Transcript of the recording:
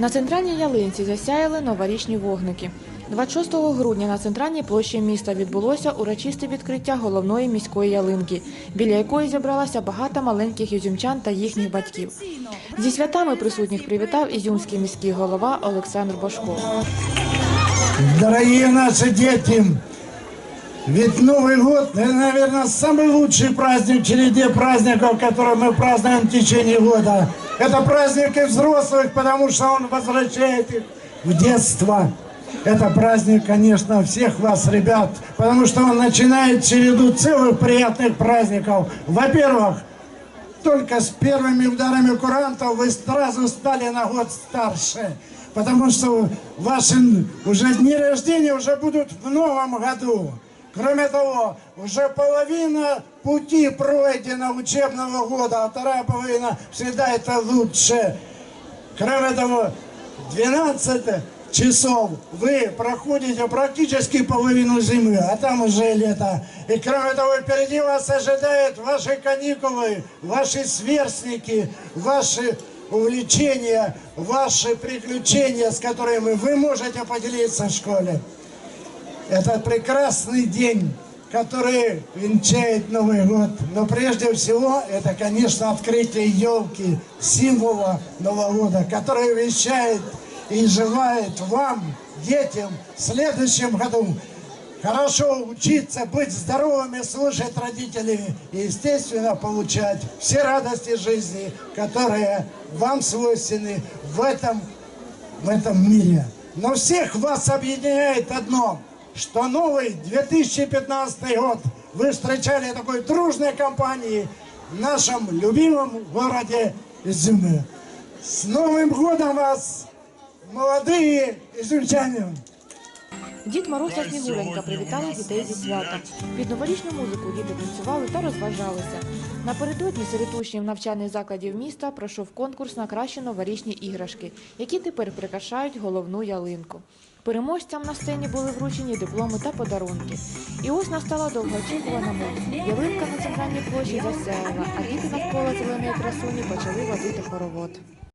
На центральній ялинці засяяли новорічні вогники. 26 грудня на центральній площі міста відбулося урочисте відкриття головної міської ялинки, біля якої зібралося багато маленьких ізюмчан та їхніх батьків. Зі святами присутніх привітав ізюмський міський голова Олександр Бошко. Дорогие наши дети, ведь Новый год, это, наверное, самый лучший праздник в череде праздников, которые мы празднуем в течение года. Это праздник и взрослых, потому что он возвращает их в детство. Это праздник, конечно, всех вас, ребят, потому что он начинает череду целых приятных праздников. Во-первых, только с первыми ударами курантов вы сразу стали на год старше. Потому что ваши уже дни рождения уже будут в новом году. Кроме того, уже половина пути пройдена учебного года, а вторая половина всегда это лучше. Кроме того, 12 часов вы проходите практически половину зимы, а там уже лето. И кроме того, впереди вас ожидают ваши каникулы, ваши сверстники, ваши увлечения, ваши приключения, с которыми вы можете поделиться в школе. Это прекрасный день, который венчает Новый год. Но прежде всего, это, конечно, открытие елки, символа Нового года, который вещает и желает вам, детям, в следующем году хорошо учиться, быть здоровыми, слушать родителей и, естественно, получать все радости жизни, которые вам свойственны в этом в этом мире. Но всех вас объединяет одно, что новый 2015 год вы встречали такой дружной компанией в нашем любимом городе Изюме. С Новым годом вас, молодые изюмчане! Дід Мороз та Снігуренька привітали дітей зі святом. Під новорічну музику діти танцювали та розважалися. Напередодні серед учнів навчальних закладів міста пройшов конкурс на кращі новорічні іграшки, які тепер прикрашають головну ялинку. Переможцям на сцені були вручені дипломи та подарунки. І ось настала довгоочікувана мить. Ялинка на центральній площі засяяла, а діти навколо зеленої красуні почали водити хоровод.